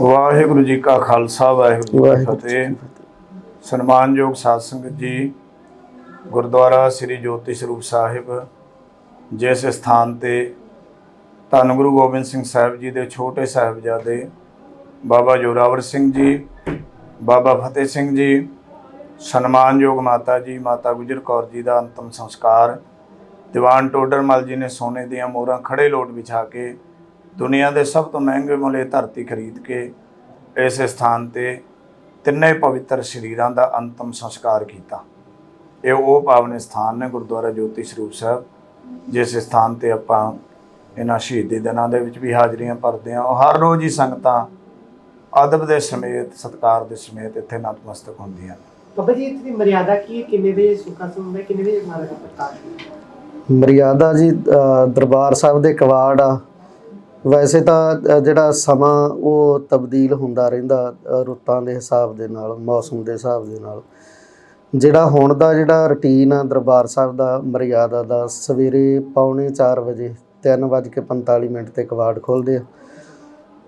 ਵਾਹਿਗੁਰੂ ਜੀ ਕਾ ਖਾਲਸਾ ਵਾਹਿਗੁਰੂ ਜੀ ਕੀ ਫਤਿਹ। ਸਨਮਾਨਯੋਗ ਸਾਧ ਸੰਗਤ ਜੀ ਗੁਰਦੁਆਰਾ ਸ੍ਰੀ ਜੋਤੀ ਸਰੂਪ ਸਾਹਿਬ ਜਿਸ ਸਥਾਨ ਤੇ ਧੰਨ ਗੁਰੂ ਗੋਬਿੰਦ ਸਿੰਘ ਸਾਹਿਬ ਜੀ ਦੇ ਛੋਟੇ ਸਾਹਿਬਜ਼ਾਦੇ ਬਾਬਾ ਜੋਰਾਵਰ ਸਿੰਘ ਜੀ ਬਾਬਾ ਫਤਿਹ ਸਿੰਘ ਜੀ ਸਨਮਾਨਯੋਗ ਮਾਤਾ ਜੀ ਮਾਤਾ ਗੁਜਰ ਕੌਰ ਜੀ ਦਾ ਅੰਤਮ ਸੰਸਕਾਰ ਦੀਵਾਨ ਟੋਡਰਮਲ ਜੀ ਨੇ ਸੋਨੇ ਦੀਆਂ ਮੋਹਰਾਂ ਖੜੇ ਲੋਟ ਵਿਛਾ ਕੇ ਦੁਨੀਆ ਦੇ ਸਭ ਤੋਂ ਮਹਿੰਗੇ ਮੁੱਲ ਧਰਤੀ ਖਰੀਦ ਕੇ ਇਸ ਸਥਾਨ ਤੇ ਤਿੰਨੇ ਪਵਿੱਤਰ ਸ਼ਰੀਰਾਂ ਦਾ ਅੰਤਮ ਸੰਸਕਾਰ ਕੀਤਾ। ਇਹ ਉਹ ਪਾਵਨ ਸਥਾਨ ਨੇ ਗੁਰਦੁਆਰਾ ਜੋਤੀ ਸਰੂਪ ਸਾਹਿਬ ਜਿਸ ਸਥਾਨ ਤੇ ਆਪਾਂ ਇਹਨਾਂ ਸ਼ਹੀਦੀ ਦਿਨਾਂ ਦੇ ਵਿੱਚ ਵੀ ਹਾਜ਼ਰੀਆਂ ਭਰਦੇ ਹਾਂ। ਉਹ ਹਰ ਰੋਜ਼ ਹੀ ਸੰਗਤਾਂ ਅਦਬ ਦੇ ਸਮੇਤ ਸਤਕਾਰ ਦੇ ਸਮੇਤ ਇੱਥੇ ਨਤਮਸਤਕ ਹੁੰਦੀਆਂ ਬਾਬਾ ਜੀ ਦੀ ਮਰਿਆਦਾ ਕੀ? ਕਿੰਨੇ ਵਜੇ ਸੁੱਖਾ ਹੁੰਦਾ ਕਿੰਨੇ ਵਜੇ ਮਾਰਾ ਦਾ ਪ੍ਰਕਾਸ਼? ਮਰਿਆਦਾ ਜੀ ਦਰਬਾਰ ਸਾਹਿਬ ਦੇ ਕਵਾੜ ਆ। ਵੈਸੇ ਤਾਂ ਜਿਹੜਾ ਸਮਾਂ ਉਹ ਤਬਦੀਲ ਹੁੰਦਾ ਰਹਿੰਦਾ ਰੁੱਤਾਂ ਦੇ ਹਿਸਾਬ ਦੇ ਨਾਲ ਮੌਸਮ ਦੇ ਹਿਸਾਬ ਦੇ ਨਾਲ। ਜਿਹੜਾ ਹੁਣ ਦਾ ਜਿਹੜਾ ਰੁਟੀਨ ਆ ਦਰਬਾਰ ਸਾਹਿਬ ਦਾ ਮਰਿਆਦਾ ਦਾ ਸਵੇਰੇ ਪੌਣੇ 4 ਵਜੇ 3:45 ਮਿੰਟ ਤੇ ਕਵਾੜ ਖੋਲਦੇ ਆ।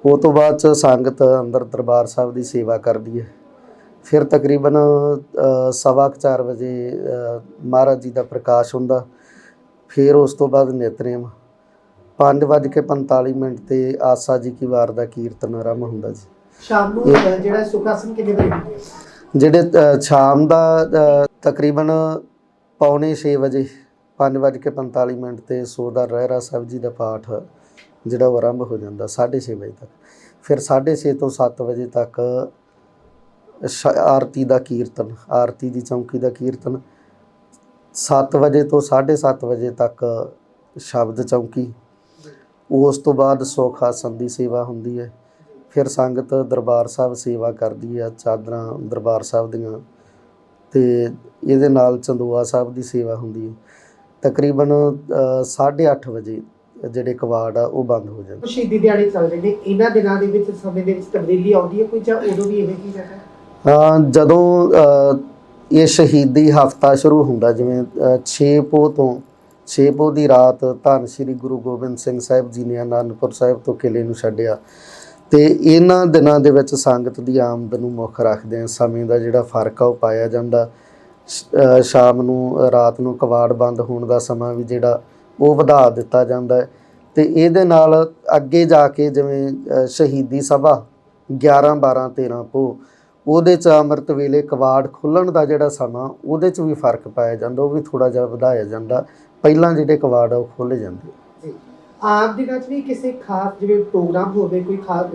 ਉਹ ਤੋਂ ਬਾਅਦ ਚ ਸੰਗਤ ਅੰਦਰ ਦਰਬਾਰ ਸਾਹਿਬ ਦੀ ਸੇਵਾ ਕਰਦੀ ਹੈ ਫਿਰ ਤਕਰੀਬਨ ਅ, ਸਵਾ ਕੁ ਚਾਰ ਵਜੇ ਮਹਾਰਾਜ ਜੀ ਦਾ ਪ੍ਰਕਾਸ਼ ਹੁੰਦਾ। ਫਿਰ ਉਸ ਤੋਂ ਬਾਅਦ ਨਿਤਨੇਮ 5:45 ਮਿੰਟ ਤੇ ਆਸਾ ਜੀ ਕੀ ਵਾਰ ਦਾ ਕੀਰਤਨ ਆਰੰਭ ਹੁੰਦਾ ਜੀ। ਸ਼ਾਮ ਨੂੰ ਜਿਹੜਾ ਸੁਖਾਸਨ ਕਿੰਨੇ ਵਜੇ? ਜਿਹੜੇ ਸ਼ਾਮ ਦਾ ਤਕਰੀਬਨ ਪੌਣੇ 6 ਵਜੇ 5:45 ਮਿੰਟ ਤੇ ਸੋਦਾ ਰਹਿਰਾ ਸਾਹਿਬ ਜੀ ਦਾ ਪਾਠ ਜਿਹੜਾ ਉਹ ਆਰੰਭ ਹੋ ਜਾਂਦਾ 6:30 ਵਜੇ ਤੱਕ। ਫਿਰ 6:30 ਤੋਂ 7 ਵਜੇ ਤੱਕ ਸ਼- ਆਰਤੀ ਦਾ ਕੀਰਤਨ ਆਰਤੀ ਦੀ ਚੌਂਕੀ ਦਾ ਕੀਰਤਨ। 7 ਵਜੇ ਤੋਂ 7:30 ਵਜੇ ਤੱਕ ਸ਼ਬਦ ਚੌਂਕੀ ਉਸ ਤੋਂ ਬਾਅਦ ਸੁੱਖ ਆਸਨ ਦੀ ਸੇਵਾ ਹੁੰਦੀ ਹੈ। ਫਿਰ ਸੰਗਤ ਦਰਬਾਰ ਸਾਹਿਬ ਸੇਵਾ ਕਰਦੀ ਹੈ ਚਾਦਰਾਂ ਦਰਬਾਰ ਸਾਹਿਬ ਦੀਆਂ ਤੇ ਇਹਦੇ ਨਾਲ ਚੰਦੋਆ ਸਾਹਿਬ ਦੀ ਸੇਵਾ ਹੁੰਦੀ ਹੈ। ਤਕਰੀਬਨ 8:30 ਵਜੇ ਜਿਹੜੇ ਕਵਾੜ ਆ ਉਹ ਬੰਦ ਹੋ ਜਾਂਦੇ। ਸ਼ਹੀਦੀ ਦਿਹਾੜੇ ਚੱਲ ਰਹੇ ਨੇ। ਇਹਨਾਂ ਦਿਨਾਂ ਦੇ ਵਿੱਚ ਸਮੇਂ ਦੇ ਵਿੱਚ ਤਬਦੀਲੀ ਆਉਂਦੀ ਹੈ ਕੋਈ ਜਾਂ ਉਦੋਂ ਵੀ ਇਵੇਂ ਹੀ ਰਹਿੰਦਾ ਹੈ? ਜਦੋਂ ਇਹ ਸ਼ਹੀਦੀ ਹਫਤਾ ਸ਼ੁਰੂ ਹੁੰਦਾ ਜਿਵੇਂ 6 ਪੋਹ ਤੋਂ 6 ਪੋਹ ਦੀ ਰਾਤ ਧੰਨ ਸ੍ਰੀ ਗੁਰੂ ਗੋਬਿੰਦ ਸਿੰਘ ਸਾਹਿਬ ਜੀ ਨੇ ਆਨੰਦਪੁਰ ਸਾਹਿਬ ਤੋਂ ਕਿਲੇ ਨੂੰ ਛੱਡਿਆ। ਤੇ ਇਹਨਾਂ ਦਿਨਾਂ ਦੇ ਵਿੱਚ ਸੰਗਤ ਦੀ ਆਮਦ ਨੂੰ ਮੁੱਖ ਰੱਖਦੇ ਆ ਸਮੇਂ ਦਾ ਜਿਹੜਾ ਫ਼ਰਕ ਆ ਉਹ ਪਾਇਆ ਜਾਂਦਾ। ਸ਼- ਸ਼ਾਮ ਨੂੰ ਰਾਤ ਨੂੰ ਕਵਾੜ ਬੰਦ ਹੋਣ ਦਾ ਸਮਾਂ ਵੀ ਜਿਹੜਾ ਉਹ ਵਧਾ ਦਿੱਤਾ ਜਾਂਦਾ ਹੈ। ਤੇ ਇਹਦੇ ਨਾਲ ਅੱਗੇ ਜਾ ਕੇ ਜਿਵੇਂ ਸ਼ਹੀਦੀ ਸਭਾ 11 12 13 ਪੋ ਉਹਦੇ ਚ ਅੰਮ੍ਰਿਤ ਵੇਲੇ ਕਵਾੜ ਖੁੱਲਣ ਦਾ ਜਿਹੜਾ ਸਮਾਂ, ਉਹਦੇ ਚ ਵੀ ਫ਼ਰਕ ਪਾਇਆ ਜਾਂਦਾ, ਉਹ ਵੀ ਥੋੜਾ ਜਿਹਾ ਵਧਾਇਆ ਜਾਂਦਾ। ਪਹਿਲਾਂ ਜਿਹੜੇ ਕਵਾੜ ਆ ਉਹ ਖੁੱਲ ਜਾਂਦੇ। ਜੀ। ਆਮ ਦਿਨਾਂ 'ਚ ਵੀ ਕਿਸੇ ਖਾਸ ਜਿਵੇਂ ਪ੍ਰੋਗਰਾਮ ਹੋਵੇ ਕੋਈ ਖਾਸ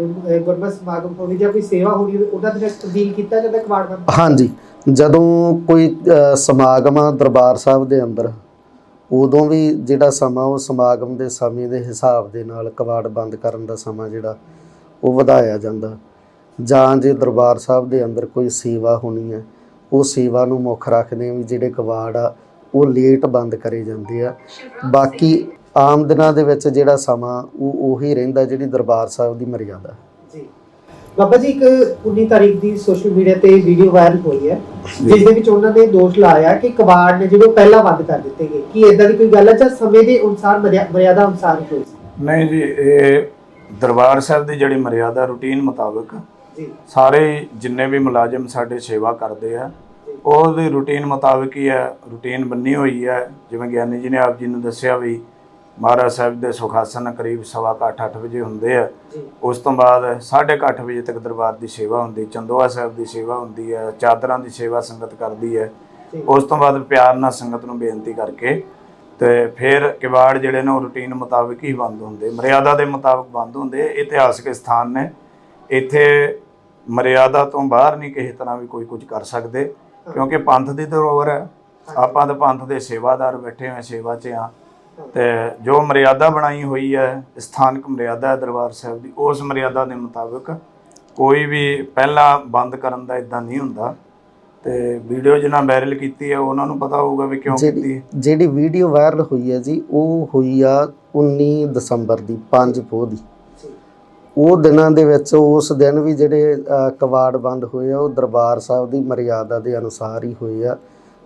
ਗੁਰਮਤਿ ਸਮਾਗਮ ਹੋਵੇ ਜਾਂ ਕੋਈ ਸੇਵਾ ਹੋਣੀ ਹੋਵੇ ਉਹਨਾਂ ਦੇ ਵਿੱਚ ਤਬਦੀਲ ਕੀਤਾ ਜਾਂਦਾ ਕਵਾੜ ਬੰਦ ਹਾਂਜੀ। ਜਦੋਂ ਕੋਈ ਸਮਾਗਮ ਆ ਦਰਬਾਰ ਸਾਹਿਬ ਦੇ ਅੰਦਰ ਉਦੋਂ ਵੀ ਜਿਹੜਾ ਸਮਾਂ ਉਹ ਸਮਾਗਮ ਦੇ ਸਮੇਂ ਦੇ ਹਿਸਾਬ ਦੇ ਨਾਲ ਕਵਾੜ ਬੰਦ ਕਰਨ ਦਾ ਸਮਾਂ ਜਿਹੜਾ ਉਹ ਵਧਾਇਆ ਜਾਂਦਾ। ਜਾਂ ਜੇ ਦਰਬਾਰ ਸਾਹਿਬ ਦੇ ਅੰਦਰ ਕੋਈ ਸੇਵਾ ਹੋਣੀ ਹੈ ਉਹ ਸੇਵਾ ਨੂੰ ਮੁੱਖ ਰੱਖਦੇ ਵੀ ਜਿਹੜੇ ਕਵਾੜ ਆ ਉਹ ਲੇਟ ਬੰਦ ਕਰੇ ਜਾਂਦੇ ਆ। ਬਾਕੀ ਆਮ ਦਿਨਾਂ ਦੇ ਵਿੱਚ ਜਿਹੜਾ ਸਮਾਂ ਉਹ ਉਹੀ ਰਹਿੰਦਾ ਜਿਹੜੀ ਦਰਬਾਰ ਸਾਹਿਬ ਦੀ ਮਰਿਆਦਾ। ਜੀ। ਬਾਬਾ ਜੀ ਇੱਕ 19 ਤਾਰੀਖ ਦੀ ਸੋਸ਼ਲ ਮੀਡੀਆ ਤੇ ਵੀਡੀਓ ਵਾਇਰਲ ਹੋਈ ਹੈ ਜਿਸ ਦੇ ਵਿੱਚ ਉਹਨਾਂ ਨੇ ਦੋਸ਼ ਲਾਇਆ ਕਿ ਕਬਾੜ ਨੇ ਜਿਹੜੇ ਪਹਿਲਾਂ ਬੰਦ ਕਰ ਦਿੱਤੇ ਗਏ। ਕੀ ਇਦਾਂ ਦੀ ਕੋਈ ਗੱਲ ਹੈ ਜਾਂ ਸਮੇਂ ਦੇ ਅਨੁਸਾਰ ਮਰਿਆ- ਮਰਿਆਦਾ ਅਨੁਸਾਰ ਹੋਈ? ਨਹੀਂ ਜੀ ਇਹ ਦਰਬਾਰ ਸਾਹਿਬ ਦੀ ਜਿਹੜੀ ਮਰਿਆਦਾ ਰੂਟੀਨ ਮੁਤਾਬਕ ਜੀ। ਸਾਰੇ ਜਿੰਨੇ ਵੀ ਮੁਲਾਜ਼ਮ ਸਾਡੇ ਸੇਵਾ ਕਰਦੇ ਆ ਉਹਦੀ ਰੂਟੀਨ ਮੁਤਾਬਕ ਹੀ ਹੈ ਰੂਟੀਨ ਬੰਨੀ ਹੋਈ ਹੈ। ਜਿਵੇਂ ਗਿਆਨੀ ਜੀ ਨੇ ਆਪ ਜੀ ਨੂੰ ਦੱਸਿਆ ਵੀ ਮਹਾਰਾਜ ਸਾਹਿਬ ਦੇ ਸੁਖਾਸਨ ਕਰੀਬ ਸਵਾ ਕੁ ਅੱਠ 8 ਵਜੇ ਹੁੰਦੇ ਆ। ਉਸ ਤੋਂ ਬਾਅਦ 8:30 ਵਜੇ ਤੱਕ ਦਰਬਾਰ ਦੀ ਸੇਵਾ ਹੁੰਦੀ ਚੰਦੋਆ ਸਾਹਿਬ ਦੀ ਸੇਵਾ ਹੁੰਦੀ ਹੈ ਚਾਦਰਾਂ ਦੀ ਸੇਵਾ ਸੰਗਤ ਕਰਦੀ ਹੈ। ਉਸ ਤੋਂ ਬਾਅਦ ਪਿਆਰ ਨਾਲ ਸੰਗਤ ਨੂੰ ਬੇਨਤੀ ਕਰਕੇ ਤੇ ਫਿਰ ਕਿਵਾੜ ਜਿਹੜੇ ਨੇ ਉਹ ਰੂਟੀਨ ਮੁਤਾਬਕ ਹੀ ਬੰਦ ਹੁੰਦੇ। ਮਰਿਆਦਾ ਦੇ ਮੁਤਾਬਕ ਬੰਦ ਹੁੰਦੇ ਇਤਿਹਾਸਕ ਸਥਾਨ ਨੇ। ਇੱਥੇ ਮਰਿਆਦਾ ਤੋਂ ਬਾਹਰ ਨਹੀਂ ਕਿਸੇ ਤਰ੍ਹਾਂ ਵੀ ਕੋਈ ਕੁਝ ਕਰ ਸਕਦੇ। ਕਿਉਂਕਿ ਪੰਥ ਦੀ ਧਰੋਹਰ ਹੈ। ਆਪਾਂ ਤਾਂ ਪੰਥ ਦੇ ਸੇਵਾਦਾਰ ਬੈਠੇ ਹੋਏ ਸੇਵਾ 'ਚ ਆ ਤੇ ਜੋ ਮਰਿਆਦਾ ਬਣਾਈ ਹੋਈ ਹੈ ਸਥਾਨਕ ਮਰਿਆਦਾ ਹੈ ਦਰਬਾਰ ਸਾਹਿਬ ਦੀ ਉਸ ਮਰਿਆਦਾ ਦੇ ਮੁਤਾਬਕ ਕੋਈ ਵੀ ਪਹਿਲਾਂ ਬੰਦ ਕਰਨ ਦਾ ਇਦਾਂ ਨਹੀਂ ਹੁੰਦਾ। ਤੇ ਵੀਡੀਓ ਜਿਹਨਾਂ ਵਾਇਰਲ ਕੀਤੀ ਹੈ ਉਹਨਾਂ ਨੂੰ ਪਤਾ ਹੋਊਗਾ ਵੀ ਕਿਉਂ ਕੀਤੀ ਜਿਹੜੀ ਹੈ। ਜਿਹੜੀ ਵੀਡੀਓ ਵਾਇਰਲ ਹੋਈ ਹੈ ਜੀ ਉਹ ਹੋਈ ਆ 19 ਦਸੰਬਰ ਦੀ 5 ਪੋਹ ਦੀ। ਉਹ ਦਿਨਾਂ ਦੇ ਵਿੱਚ ਉਸ ਦਿਨ ਵੀ ਜਿਹੜੇ ਅ, ਕਵਾੜ ਬੰਦ ਹੋਏ ਆ ਉਹ ਦਰਬਾਰ ਸਾਹਿਬ ਦੀ ਮਰਿਆਦਾ ਦੇ ਅਨੁਸਾਰ ਹੀ ਹੋਏ ਆ।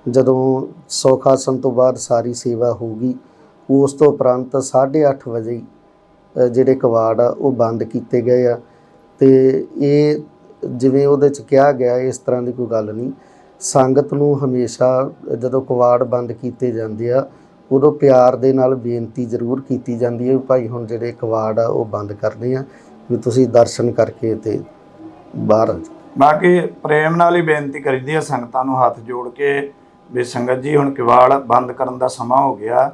ਜਦੋਂ ਸੌਖਾਸਨ ਤੋਂ ਬਾਅਦ ਸਾਰੀ ਸੇਵਾ ਹੋਊਗੀ ਉਸ ਤੋਂ ਉਪਰੰਤ 8:30 ਵਜੇ ਜਿਹੜੇ ਕਵਾੜ ਆ ਉਹ ਬੰਦ ਕੀਤੇ ਗਏ ਆ। ਤੇ ਇਹ ਜਿਵੇਂ ਉਹਦੇ ਚ ਕਿਹਾ ਗਿਆ ਇਸ ਤਰ੍ਹਾਂ ਦੀ ਕੋਈ ਗੱਲ ਨਹੀਂ। ਸੰਗਤ ਨੂੰ ਹਮੇਸ਼ਾ ਜਦੋਂ ਕਵਾੜ ਬੰਦ ਕੀਤੇ ਜਾਂਦੇ ਆ ਉਦੋਂ ਪਿਆਰ ਦੇ ਨਾਲ ਬੇਨਤੀ ਜ਼ਰੂਰ ਕੀਤੀ ਜਾਂਦੀ ਹੈ ਵੀ ਭਾਈ ਹੁਣ ਜਿਹੜੇ ਕਵਾੜ ਆ ਉਹ ਬੰਦ ਕਰਦੇ ਆ। ਵੀ ਤੁਸੀਂ ਦਰਸ਼ਨ ਕਰਕੇ ਤੇ ਬਾਹਰ ਬਾਕੀ ਪ੍ਰੇਮ ਨਾਲ ਹੀ ਬੇਨਤੀ ਕਰੀਦੀ ਆ ਸੰਗਤਾਂ ਨੂੰ ਹੱਥ ਜੋੜ ਕੇ ਵੀ ਸੰਗਤ ਜੀ, ਹੁਣ ਕਿਵਾੜ ਬੰਦ ਕਰਨ ਦਾ ਸਮਾਂ ਹੋ ਗਿਆ।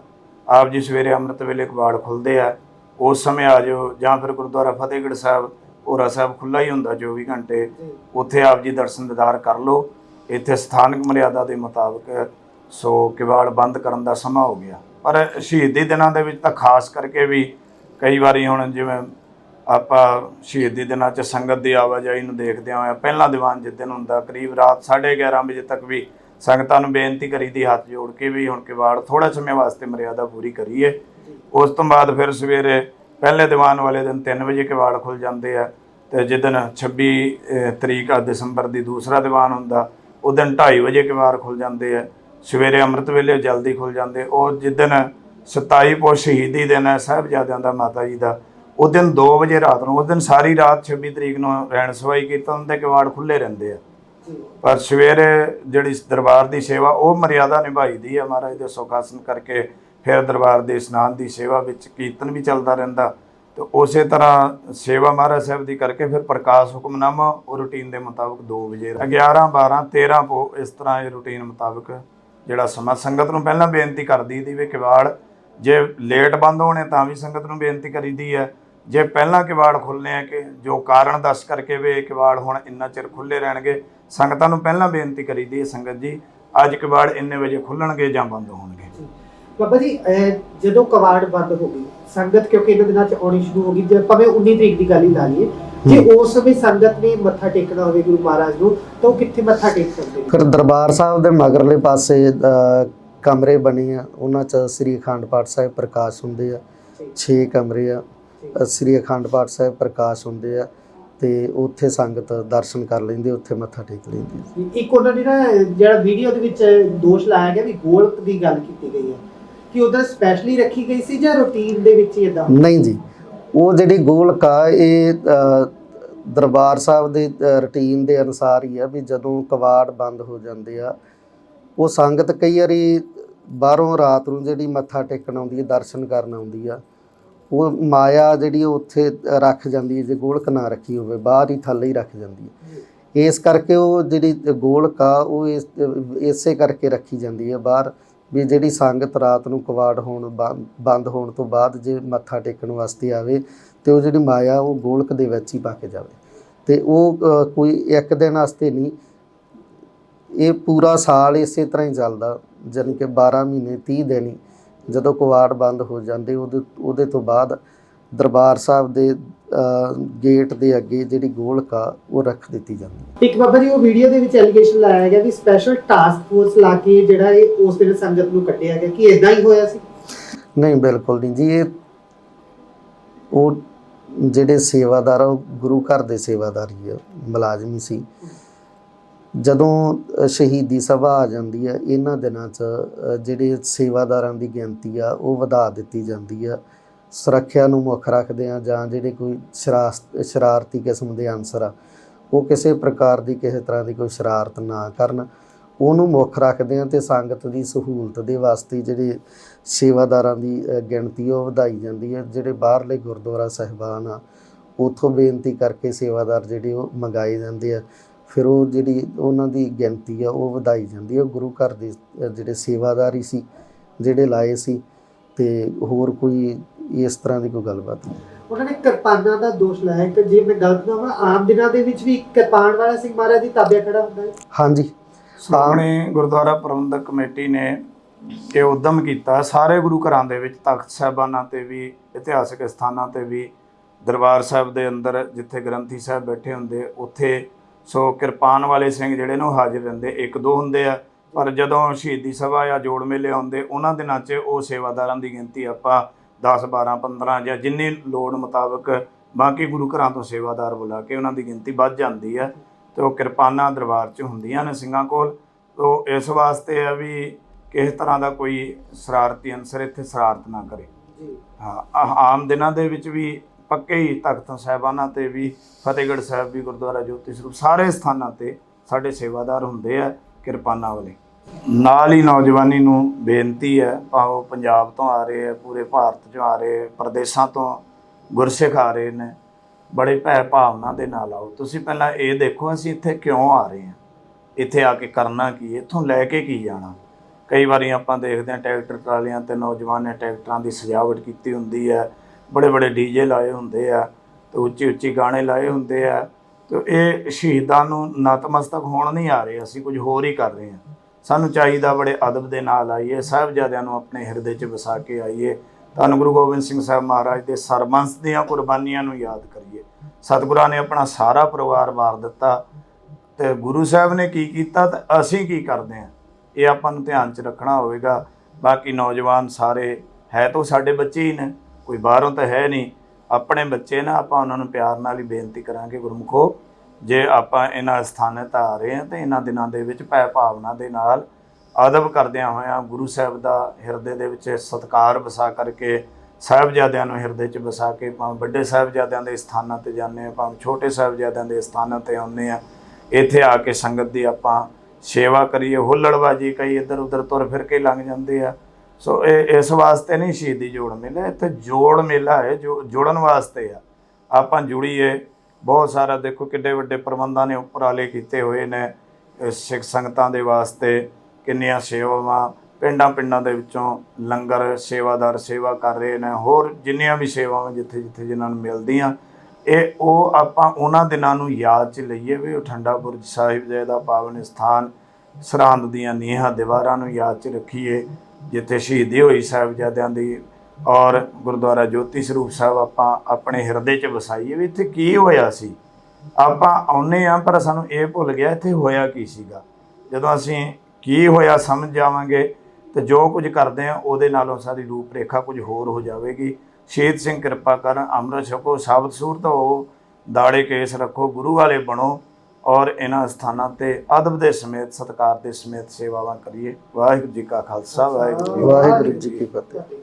ਆਪ ਜੀ ਸਵੇਰੇ ਅੰਮ੍ਰਿਤ ਵੇਲੇ ਕਿਵਾੜ ਖੁੱਲਦੇ ਆ। ਉਸ ਸਮੇਂ ਆ ਜਾਓ ਜਾਂ ਫਿਰ ਗੁਰਦੁਆਰਾ ਫਤਿਹਗੜ੍ਹ ਸਾਹਿਬ, ਭੋਰਾ ਸਾਹਿਬ ਖੁੱਲਾ ਹੀ ਹੁੰਦਾ 24 ਘੰਟੇ। ਉੱਥੇ ਆਪ ਜੀ ਦਰਸ਼ਨ ਦਿਦਾਰ ਕਰ ਲਓ। ਇੱਥੇ ਸਥਾਨਕ ਮਰਿਆਦਾ ਦੇ ਮੁਤਾਬਕ ਸੋ ਕਿਵਾੜ ਬੰਦ ਕਰਨ ਦਾ ਸਮਾਂ ਹੋ ਗਿਆ। ਪਰ ਸ਼ਹੀਦੀ ਦਿਨਾਂ ਦੇ ਵਿੱਚ ਤਾਂ ਖਾਸ ਕਰਕੇ ਵੀ ਕਈ ਵਾਰੀ ਹੁਣ ਜਿਵੇਂ ਆਪਾਂ ਸ਼ਹੀਦੀ ਦਿਨਾਂ 'ਚ ਸੰਗਤ ਦੀ ਆਵਾਜਾਈ ਨੂੰ ਦੇਖਦੇ ਹੋਇਆ ਪਹਿਲਾ ਦੀਵਾਨ ਜਿਸ ਹੁੰਦਾ, ਕਰੀਬ ਰਾਤ 11:30 ਵਜੇ ਤੱਕ ਵੀ ਸੰਗਤਾਂ ਨੂੰ ਬੇਨਤੀ ਕਰੀ ਦੀ, ਹੱਥ ਜੋੜ ਕੇ ਵੀ ਹੁਣ ਕਿਵਾੜ ਥੋੜਾ ਸਮੇਂ ਵਾਸਤੇ ਮਰਿਆਦਾ ਪੂਰੀ ਕਰੀਏ। ਉਸ ਤੋਂ ਬਾਅਦ ਫਿਰ ਸਵੇਰੇ ਪਹਿਲੇ ਦੀਵਾਨ ਵਾਲੇ ਦਿਨ 3 ਵਜੇ ਕਿਵਾੜ ਖੁੱਲ ਜਾਂਦੇ ਆ ਤੇ ਜਿੱਦਣ 26 ਤਰੀਕ ਆ ਦਸੰਬਰ ਦੀ ਦੂਸਰਾ ਦੀਵਾਨ ਹੁੰਦਾ, ਉਹ ਦਿਨ 2:30 ਵਜੇ ਕਿਵਾੜ ਖੁੱਲ ਜਾਂਦੇ ਆ। ਸਵੇਰੇ ਅੰਮ੍ਰਿਤ ਵੇਲੇ ਜਲਦੀ ਖੁੱਲ ਜਾਂਦੇ, ਉਹ ਜਿੱਦਣ 27 ਪੋ ਸ਼ਹੀਦੀ ਦਿਨ ਹੈ, ਸਾਹਿਬਜ਼ਾਦਿਆਂ ਦਾ ਮਾਤਾ ਜੀ ਦਾ ਉਹ ਦਿਨ 2 ਵਜੇ ਰਾਤ ਨੂੰ, ਉਸ ਦਿਨ ਸਾਰੀ ਰਾਤ 26 ਤਰੀਕ ਨੂੰ ਰਹਿਣ ਸਵਾਈ ਕੀਰਤਨ ਦੇ ਕਿਵਾੜ ਖੁੱਲੇ ਰਹਿੰਦੇ ਆ। ਪਰ ਸਵੇਰੇ ਜਿਹੜੀ ਦਰਬਾਰ ਦੀ ਸੇਵਾ, ਉਹ ਮਰਿਆਦਾ ਨਿਭਾਈ ਦੀ ਆ ਮਹਾਰਾਜ ਦੇ ਸੁਖਾਸਨ ਕਰਕੇ, ਫਿਰ ਦਰਬਾਰ ਦੇ ਇਸ਼ਨਾਨ ਦੀ ਸੇਵਾ ਵਿੱਚ ਕੀਰਤਨ ਵੀ ਚੱਲਦਾ ਰਹਿੰਦਾ। ਤੇ ਉਸੇ ਤਰ੍ਹਾਂ ਸੇਵਾ ਮਹਾਰਾਜ ਸਾਹਿਬ ਦੀ ਕਰਕੇ ਫਿਰ ਪ੍ਰਕਾਸ਼ ਹੁਕਮਨਾਮਾ, ਉਹ ਰੂਟੀਨ ਦੇ ਮੁਤਾਬਕ 2 ਵਜੇ 11 12 13 ਪੋ ਇਸ ਤਰ੍ਹਾਂ ਇਹ ਰੂਟੀਨ ਮੁਤਾਬਕ ਜਿਹੜਾ ਸਮਾਂ ਸੰਗਤ ਨੂੰ ਪਹਿਲਾਂ ਬੇਨਤੀ ਕਰਦੀ ਦੀ ਵੀ ਕਿਵਾੜ, ਜੇ ਲੇਟ ਬੰਦ ਹੋਣੇ ਤਾਂ ਵੀ ਸੰਗਤ ਨੂੰ ਬੇਨਤੀ ਕਰੀਦੀ ਹੈ। ਜੇ ਪਹਿਲਾਂ ਕਿਵਾੜ ਖੁੱਲਨੇ ਆ ਕਿ ਜੋ ਕਾਰਨ ਦੱਸ ਕਰਕੇ ਵੀ ਇਹ ਕਿਵਾੜ ਹੁਣ ਇੰਨਾ ਚਿਰ ਖੁੱਲੇ ਰਹਿਣਗੇ ਸੰਗਤਾਂ ਨੂੰ ਪਹਿਲਾਂ ਬੇਨਤੀ ਕਰੀਦੀ ਹੈ ਸੰਗਤ ਜੀ ਅੱਜ ਕਿਵਾੜ ਇੰਨੇ ਵਜੇ ਖੁੱਲਣਗੇ ਜਾਂ ਬੰਦ ਹੋਣਗੇ? ਬਾਬਾ ਜੀ ਜਦੋਂ ਕਵਾੜ ਬੰਦ ਹੋ ਗਈ ਸੰਗਤ ਕਿਉਂਕਿ ਇਹਨਾਂ ਦਿਨਾਂ ਚ ਆਉਣੀ ਸ਼ੁਰੂ ਹੋ ਗਈ ਜੇ ਭਾਵੇਂ 19 ਤਰੀਕ ਦੀ ਗੱਲ ਹੀ ਲਾ ਲਈਏ ਜੇ ਉਸ ਸਮੇਂ ਸੰਗਤ ਨੇ ਮੱਥਾ ਟੇਕਣਾ ਹੋਵੇ ਗੁਰੂ ਮਹਾਰਾਜ ਨੂੰ ਤਾਂ ਉਹ ਕਿੱਥੇ ਮੱਥਾ ਟੇਕ ਸਕਦੇ ਨੇ? ਫਿਰ ਦਰਬਾਰ ਸਾਹਿਬ ਦੇ ਮਗਰਲੇ ਪਾਸੇ ਕਮਰੇ ਬਣੇ ਆ ਉਹਨਾਂ ਚ ਸ੍ਰੀ ਅਖੰਡ ਪਾਠ ਸਾਹਿਬ ਪ੍ਰਕਾਸ਼ ਹੁੰਦੇ ਆ 6 ਕਮਰੇ ਆ। ਸ੍ਰੀ ਅਖੰਡ ਪਾਠ ਸਾਹਿਬ ਪ੍ਰਕਾਸ਼ ਹੁੰਦੇ ਆ ਤੇ ਉੱਥੇ ਸੰਗਤ ਦਰਸ਼ਨ ਕਰ ਲੈਂਦੇ ਉੱਥੇ ਮੱਥਾ ਟੇਕ ਲੈਂਦੀ। ਇੱਕ ਉਹਨਾਂ ਨੇ ਨਾ ਜਿਹੜਾ ਵੀਡੀਓ ਦੇ ਵਿੱਚ ਦੋਸ਼ ਲਾਇਆ ਗਿਆ ਵੀ ਗੋਲਕ ਦੀ ਗੱਲ ਕੀਤੀ ਗਈ ਹੈ ਕਿ ਉਹਦਾ ਸਪੈਸ਼ਲੀ ਰੱਖੀ ਗਈ ਸੀ ਜਾਂ ਰੂਟੀਨ ਦੇ ਵਿੱਚ ਹੀ ਇਦਾਂ ਨਹੀਂ ਜੀ ਉਹ ਜਿਹੜੀ ਗੋਲਕ ਆ ਇਹ ਦਰਬਾਰ ਸਾਹਿਬ ਦੇ ਰੁਟੀਨ ਦੇ ਅਨੁਸਾਰ ਹੀ ਆ ਵੀ ਜਦੋਂ ਕਵਾੜ ਬੰਦ ਹੋ ਜਾਂਦੇ ਆ ਉਹ ਸੰਗਤ ਕਈ ਵਾਰੀ ਬਾਹਰੋਂ ਰਾਤ ਨੂੰ ਜਿਹੜੀ ਮੱਥਾ ਟੇਕਣ ਆਉਂਦੀ ਹੈ ਦਰਸ਼ਨ ਕਰਨ ਆਉਂਦੀ ਆ ਉਹ ਮਾਇਆ ਜਿਹੜੀ ਉਹ ਉੱਥੇ ਰੱਖ ਜਾਂਦੀ ਹੈ, ਜੇ ਗੋਲਕ ਨਾ ਰੱਖੀ ਹੋਵੇ ਬਾਹਰ ਹੀ ਥੱਲੇ ਹੀ ਰੱਖ ਜਾਂਦੀ ਹੈ। ਇਸ ਕਰਕੇ ਉਹ ਜਿਹੜੀ ਗੋਲਕ ਆ, ਉਹ ਇਸ, ਇਸੇ ਕਰਕੇ ਰੱਖੀ ਜਾਂਦੀ ਹੈ ਬਾਹਰ, ਵੀ ਜਿਹੜੀ ਸੰਗਤ ਰਾਤ ਨੂੰ ਕਵਾੜ ਹੋਣ, ਬੰਦ- ਬੰਦ ਹੋਣ ਤੋਂ ਬਾਅਦ ਜੇ ਮੱਥਾ ਟੇਕਣ ਵਾਸਤੇ ਆਵੇ, ਤੇ ਉਹ ਜਿਹੜੀ ਮਾਇਆ, ਉਹ ਗੋਲਕ ਦੇ ਵਿੱਚ ਹੀ ਪਾ ਕੇ ਜਾਵੇ। ਤੇ ਉਹ ਕੋਈ ਇੱਕ ਦਿਨ ਵਾਸਤੇ ਨਹੀਂ, ਇਹ ਪੂਰਾ ਸਾਲ ਇਸੇ ਤਰ੍ਹਾਂ ਹੀ ਚੱਲਦਾ, ਜਾਣੀ ਕਿ 12 ਮਹੀਨੇ 30 ਦਿਨ ਹੀ ਜਦੋਂ ਕਵਾੜ ਬੰਦ ਹੋ ਜਾਂਦੇ ਉਹਦੇ ਉਹਦੇ ਤੋਂ ਬਾਅਦ ਦਰਬਾਰ ਸਾਹਿਬ ਦੇ ਗੇਟ ਦੇ ਅੱਗੇ ਜਿਹੜੀ ਗੋਲਕ ਉਹ ਰੱਖ ਦਿੱਤੀ ਜਾਂਦੀ ਇੱਕ ਬਾਬਾ ਜੀ ਉਹ ਵੀਡੀਓ ਦੇ ਵਿੱਚ ਐਲੀਗੇਸ਼ਨ ਲਾਇਆ ਗਿਆ ਵੀ ਸਪੈਸ਼ਲ ਟਾਸਕ ਫੋਰਸ ਲਾ ਕੇ ਜਿਹੜਾ ਇਹ ਉਸ ਦਿਨ ਸੰਗਤ ਨੂੰ ਕੱਢਿਆ ਗਿਆ ਕਿ ਇਦਾਂ ਹੀ ਹੋਇਆ ਸੀ? ਨਹੀਂ ਬਿਲਕੁਲ ਨਹੀਂ ਜੀ ਇਹ ਉਹ ਜਿਹੜੇ ਸੇਵਾਦਾਰ ਉਹ ਗੁਰੂ ਘਰ ਦੇ ਸੇਵਾਦਾਰ ਹੀ ਮੁਲਾਜ਼ਮ ਸੀ। ਜਦੋਂ ਸ਼ਹੀਦੀ ਸਭਾ ਆ ਜਾਂਦੀ ਹੈ, ਇਹਨਾਂ ਦਿਨਾਂ 'ਚ ਜਿਹੜੇ ਸੇਵਾਦਾਰਾਂ ਦੀ ਗਿਣਤੀ ਆ, ਉਹ ਵਧਾ ਦਿੱਤੀ ਜਾਂਦੀ ਆ। ਸੁਰੱਖਿਆ ਨੂੰ ਮੁੱਖ ਰੱਖਦੇ ਆ ਜਾਂ ਜਿਹੜੇ ਕੋਈ ਸ਼ਰਾਸ- ਸ਼ਰਾਰਤੀ ਕਿਸਮ ਦੇ ਅਨਸਰ ਆ, ਉਹ ਕਿਸੇ ਪ੍ਰਕਾਰ ਦੀ, ਕਿਸੇ ਤਰ੍ਹਾਂ ਦੀ ਕੋਈ ਸ਼ਰਾਰਤ ਨਾ ਕਰਨ। ਉਹਨੂੰ ਮੁੱਖ ਰੱਖਦੇ ਆ ਤੇ ਸੰਗਤ ਦੀ ਸਹੂਲਤ ਦੇ ਵਾਸਤੇ ਜਿਹੜੇ ਸੇਵਾਦਾਰਾਂ ਦੀ ਗਿਣਤੀ ਉਹ ਵਧਾਈ ਜਾਂਦੀ ਹੈ ਜਿਹੜੇ ਬਾਹਰਲੇ ਗੁਰਦੁਆਰਾ ਸਹਿਬਾਨ ਆ, ਉਥੋਂ ਬੇਨਤੀ ਕਰਕੇ ਸੇਵਾਦਾਰ ਜਿਹੜੇ ਉਹ ਮੰਗਾਏ ਜਾਂਦੇ ਆ। ਫਿਰ ਉਹ ਜਿਹੜੀ ਉਹਨਾਂ ਦੀ ਗਿਣਤੀ ਆ ਉਹ ਵਧਾਈ ਜਾਂਦੀ ਹੈ ਗੁਰੂ ਘਰ ਦੇ ਜਿਹੜੇ ਸੇਵਾਦਾਰ ਹੀ ਸੀ ਜਿਹੜੇ ਲਾਏ ਸੀ ਤੇ ਹੋਰ ਕੋਈ ਇਸ ਤਰ੍ਹਾਂ ਦੀ ਕੋਈ ਗੱਲਬਾਤ ਨਹੀਂ। ਉਹਨਾਂ ਨੇ ਕਿਰਪਾਨਾਂ ਦਾ ਦੋਸ਼ ਲਾਇਆ। ਕਿ ਜੇ ਮੈਂ ਗਲਤ ਨਾ ਹੋਵਾਂ ਆਮ ਦਿਨਾਂ ਦੇ ਵਿੱਚ ਵੀ ਕਿਰਪਾਨ ਵਾਲਾ ਸਿੰਘ ਮਹਾਰਾਜ ਦੀ ਤਾਬਿਆ ਖੜਾ ਹੁੰਦਾ ਹੈ। ਹਾਂਜੀ। ਸ਼੍ਰੋਮਣੀ ਗੁਰਦੁਆਰਾ ਪ੍ਰਬੰਧਕ ਕਮੇਟੀ ਨੇ ਇਹ ਉਦਮ ਕੀਤਾ। ਸਾਰੇ ਗੁਰੂ ਘਰਾਂ ਦੇ ਵਿੱਚ ਤਖਤ ਸਾਹਿਬਾਨਾਂ ਤੇ ਵੀ ਇਤਿਹਾਸਕ ਸਥਾਨਾਂ ਤੇ ਵੀ ਦਰਬਾਰ ਸਾਹਿਬ ਦੇ ਅੰਦਰ ਜਿੱਥੇ ਗ੍ਰੰਥੀ ਸਾਹਿਬ ਬੈਠੇ ਹੁੰਦੇ ਉੱਥੇ ਸੋ ਕਿਰਪਾਨ ਵਾਲੇ ਸਿੰਘ ਜਿਹੜੇ ਨੇ ਉਹ ਹਾਜ਼ਰ ਰਹਿੰਦੇ ਇੱਕ ਦੋ ਹੁੰਦੇ ਆ ਪਰ ਜਦੋਂ ਸ਼ਹੀਦੀ ਸਭਾ ਜਾਂ ਜੋੜ ਮੇਲੇ ਆਉਂਦੇ ਉਹਨਾਂ ਦਿਨਾਂ 'ਚ ਉਹ ਸੇਵਾਦਾਰਾਂ ਦੀ ਗਿਣਤੀ ਆਪਾਂ 10 12 15 ਜਾਂ ਜਿੰਨੀ ਲੋੜ ਮੁਤਾਬਕ ਬਾਕੀ ਗੁਰੂ ਘਰਾਂ ਤੋਂ ਸੇਵਾਦਾਰ ਬੁਲਾ ਕੇ ਉਹਨਾਂ ਦੀ ਗਿਣਤੀ ਵੱਧ ਜਾਂਦੀ ਹੈ ਤੇ ਉਹ ਕਿਰਪਾਨਾਂ ਦਰਬਾਰ 'ਚ ਹੁੰਦੀਆਂ ਨੇ ਸਿੰਘਾਂ ਕੋਲ। ਤੋ ਇਸ ਵਾਸਤੇ ਆ ਵੀ ਕਿਸੇ ਤਰ੍ਹਾਂ ਦਾ ਕੋਈ ਸ਼ਰਾਰਤੀ ਅਨਸਰ ਇੱਥੇ ਸ਼ਰਾਰਤ ਨਾ ਕਰੇ। ਜੀ। ਹਾਂ ਆਮ ਦਿਨਾਂ ਦੇ ਵਿੱਚ ਵੀ ਪੱਕੇ ਹੀ ਤਖਤ ਸਾਹਿਬਾਨਾਂ ਤੇ ਵੀ ਫਤਿਹਗੜ੍ਹ ਸਾਹਿਬ ਵੀ ਗੁਰਦੁਆਰਾ ਜੋਤੀ ਸਰੂਪ ਸਾਰੇ ਸਥਾਨਾਂ ਤੇ ਸਾਡੇ ਸੇਵਾਦਾਰ ਹੁੰਦੇ ਆ ਕਿਰਪਾਨਾਂ ਵਾਲੇ। ਨਾਲ ਹੀ ਨੌਜਵਾਨੀ ਨੂੰ ਬੇਨਤੀ ਹੈ ਭਾਵੇਂ ਉਹ ਪੰਜਾਬ ਤੋਂ ਆ ਰਹੇ ਆ ਪੂਰੇ ਭਾਰਤ ਚੋਂ ਆ ਰਹੇ ਪ੍ਰਦੇਸ਼ਾਂ ਤੋਂ ਗੁਰਸਿੱਖ ਆ ਰਹੇ ਨੇ ਬੜੇ ਭੈ ਭਾਵਨਾ ਦੇ ਨਾਲ ਆਓ। ਤੁਸੀਂ ਪਹਿਲਾਂ ਇਹ ਦੇਖੋ ਅਸੀਂ ਇੱਥੇ ਕਿਉਂ ਆ ਰਹੇ ਹਾਂ ਇੱਥੇ ਆ ਕੇ ਕਰਨਾ ਕੀ ਹੈ, ਇੱਥੋਂ ਲੈ ਕੇ ਕੀ ਜਾਣਾ? ਕਈ ਵਾਰੀ ਆਪਾਂ ਦੇਖਦੇ ਹਾਂ ਟਰੈਕਟਰ ਟਰਾਲੀਆਂ ਤੇ ਨੌਜਵਾਨ ਨੇ ਟਰੈਕਟਰਾਂ ਦੀ ਸਜਾਵਟ ਕੀਤੀ ਹੁੰਦੀ ਹੈ ਬੜੇ ਬੜੇ ਡੀਜੇ ਲਾਏ ਹੁੰਦੇ ਆ ਤੇ ਉੱਚੀ ਉੱਚੀ ਗਾਣੇ ਲਾਏ ਹੁੰਦੇ ਆ ਤੇ ਇਹ ਸ਼ਹੀਦਾਂ ਨੂੰ ਨਤਮਸਤਕ ਹੋਣ ਨਹੀਂ ਆ ਰਹੇ, ਅਸੀਂ ਕੁਝ ਹੋਰ ਹੀ ਕਰ ਰਹੇ ਹਾਂ। ਸਾਨੂੰ ਚਾਹੀਦਾ ਬੜੇ ਅਦਬ ਦੇ ਨਾਲ ਆਈਏ, ਸਾਹਿਬਜ਼ਾਦਿਆਂ ਨੂੰ ਆਪਣੇ ਹਿਰਦੇ 'ਚ ਵਸਾ ਕੇ ਆਈਏ। ਧੰਨ ਗੁਰੂ ਗੋਬਿੰਦ ਸਿੰਘ ਸਾਹਿਬ ਮਹਾਰਾਜ ਦੇ ਸਰਬੰਸ ਦੀਆਂ ਕੁਰਬਾਨੀਆਂ ਨੂੰ ਯਾਦ ਕਰੀਏ। ਸਤਿਗੁਰਾਂ ਨੇ ਆਪਣਾ ਸਾਰਾ ਪਰਿਵਾਰ ਵਾਰ ਦਿੱਤਾ ਤੇ ਗੁਰੂ ਸਾਹਿਬ ਨੇ ਕੀ ਕੀਤਾ ਤੇ ਅਸੀਂ ਕੀ ਕਰਦੇ ਹਾਂ? ਇਹ ਆਪਾਂ ਨੂੰ ਧਿਆਨ 'ਚ ਰੱਖਣਾ ਹੋਵੇਗਾ। ਬਾਕੀ ਨੌਜਵਾਨ ਸਾਰੇ ਹੈ ਤਾਂ ਸਾਡੇ ਬੱਚੇ ਹੀ ਨੇ। ਕੋਈ ਬਾਹਰੋਂ ਤਾਂ ਹੈ ਨਹੀਂ। ਆਪਣੇ ਬੱਚੇ ਨਾ ਆਪਾਂ ਉਹਨਾਂ ਨੂੰ ਪਿਆਰ ਨਾਲ ਹੀ ਬੇਨਤੀ ਕਰਾਂਗੇ ਗੁਰਮੁਖੋ, ਜੇ ਆਪਾਂ ਇਹਨਾਂ ਸਥਾਨਾਂ ਤੇ ਆ ਰਹੇ ਹਾਂ ਤੇ ਇਹਨਾਂ ਦਿਨਾਂ ਦੇ ਵਿੱਚ ਭੈ ਭਾਵਨਾ ਦੇ ਨਾਲ ਅਦਬ ਕਰਦਿਆਂ ਹੋਇਆਂ ਗੁਰੂ ਸਾਹਿਬ ਦਾ ਹਿਰਦੇ ਦੇ ਵਿੱਚ ਸਤਕਾਰ ਵਸਾ ਕਰਕੇ, ਸਾਹਿਬਜ਼ਾਦਿਆਂ ਨੂੰ ਹਿਰਦੇ 'ਚ ਵਸਾ ਕੇ ਭਾਵੇਂ ਵੱਡੇ ਸਾਹਿਬਜ਼ਾਦਿਆਂ ਦੇ ਸਥਾਨਾਂ ਤੇ ਜਾਂਦੇ ਆ ਭਾਵੇਂ ਛੋਟੇ ਸਾਹਿਬਜ਼ਾਦਿਆਂ ਦੇ ਸਥਾਨਾਂ ਤੇ ਆਉਂਦੇ ਆ ਇੱਥੇ ਆ ਕੇ ਸੰਗਤ ਦੀ ਆਪਾਂ ਸੇਵਾ ਕਰੀਏ, ਹੁੱਲੜਬਾਜੀ ਕਈ ਇੱਧਰ ਉੱਧਰ ਤੁਰ ਫਿਰ ਕੇ ਲੰਘ ਜਾਂਦੇ ਆ। ਸੋ ਇਹ ਇਸ ਵਾਸਤੇ ਨਹੀਂ ਸ਼ਹੀਦੀ ਜੋੜ ਮੇਲਾ ਇੱਥੇ ਜੋੜ ਮੇਲਾ ਹੈ, ਜੋ ਜੋੜਨ ਵਾਸਤੇ ਆ। ਆਪਾਂ ਜੁੜੀਏ, ਬਹੁਤ ਸਾਰਾ ਦੇਖੋ ਕਿੱਡੇ ਵੱਡੇ ਪ੍ਰਬੰਧਾਂ ਨੇ ਉਪਰਾਲੇ ਕੀਤੇ ਹੋਏ ਨੇ ਸਿੱਖ ਸੰਗਤਾਂ ਦੇ ਵਾਸਤੇ ਕਿੰਨੀਆਂ ਸੇਵਾਵਾਂ, ਪਿੰਡਾਂ ਪਿੰਡਾਂ ਦੇ ਵਿੱਚੋਂ ਲੰਗਰ ਸੇਵਾਦਾਰ ਸੇਵਾ ਕਰ ਰਹੇ ਨੇ, ਹੋਰ ਜਿੰਨੀਆਂ ਵੀ ਸੇਵਾਵਾਂ ਜਿੱਥੇ ਜਿੱਥੇ ਜਿਨ੍ਹਾਂ ਨੂੰ ਮਿਲਦੀਆਂ, ਇਹ ਉਹ ਆਪਾਂ ਉਹਨਾਂ ਦਿਨਾਂ ਨੂੰ ਯਾਦ 'ਚ ਲਈਏ ਵੀ ਉਹ ਠੰਡਾ ਬੁਰਜ ਸਾਹਿਬ ਜੀ ਦਾ ਪਾਵਨ ਸਥਾਨ, ਸਰਹੰਦ ਦੀਆਂ ਨੀਹਾਂ ਦੀਵਾਰਾਂ ਨੂੰ ਯਾਦ 'ਚ ਰੱਖੀਏ ਜਿੱਥੇ ਸ਼ਹੀਦੀ ਹੋਈ ਸਾਹਿਬਜ਼ਾਦਿਆਂ ਦੀ ਔਰ ਗੁਰਦੁਆਰਾ ਜੋਤੀ ਸਰੂਪ ਸਾਹਿਬ ਆਪਾਂ ਆਪਣੇ ਹਿਰਦੇ 'ਚ ਵਸਾਈਏ ਵੀ ਇੱਥੇ ਕੀ ਹੋਇਆ ਸੀ? ਆਪਾਂ ਆਉਨੇ ਆ ਪਰ ਸਾਨੂੰ ਇਹ ਭੁੱਲ ਗਿਆ ਇੱਥੇ ਹੋਇਆ ਕੀ ਸੀਗਾ। ਜਦੋਂ ਅਸੀਂ ਕੀ ਹੋਇਆ ਸਮਝ ਜਾਵਾਂਗੇ ਤੇ ਜੋ ਕੁਝ ਕਰਦੇ ਆ ਉਹਦੇ ਨਾਲੋਂ ਸਾਡੀ ਰੂਪ ਰੇਖਾ ਕੁਝ ਹੋਰ ਹੋ ਜਾਵੇਗੀ। ਸ਼ਹੀਦ ਸਿੰਘ ਕਿਰਪਾ ਕਰਨ, ਅੰਮ੍ਰਿਤ ਛਕੋ, ਸਾਬਤ ਸੂਰਤ ਹੋ ਦਾੜੇ ਕੇਸ ਰੱਖੋ, ਗੁਰੂ ਵਾਲੇ ਬਣੋ। ਔਰ ਇਹਨਾਂ ਸਥਾਨਾਂ ਤੇ ਅਦਬ ਦੇ ਸਮੇਤ ਸਤਕਾਰ ਦੇ ਸਮੇਤ ਸੇਵਾਵਾਂ ਕਰੀਏ ਵਾਹਿਗੁਰੂ ਜੀ ਕਾ ਖਾਲਸਾ ਵਾਹਿਗੁਰੂ ਜੀ ਕੀ ਫਤਿਹ। ਵਾਹਿਗੁਰੂ ਜੀ ਕੀ ਫਤਿਹ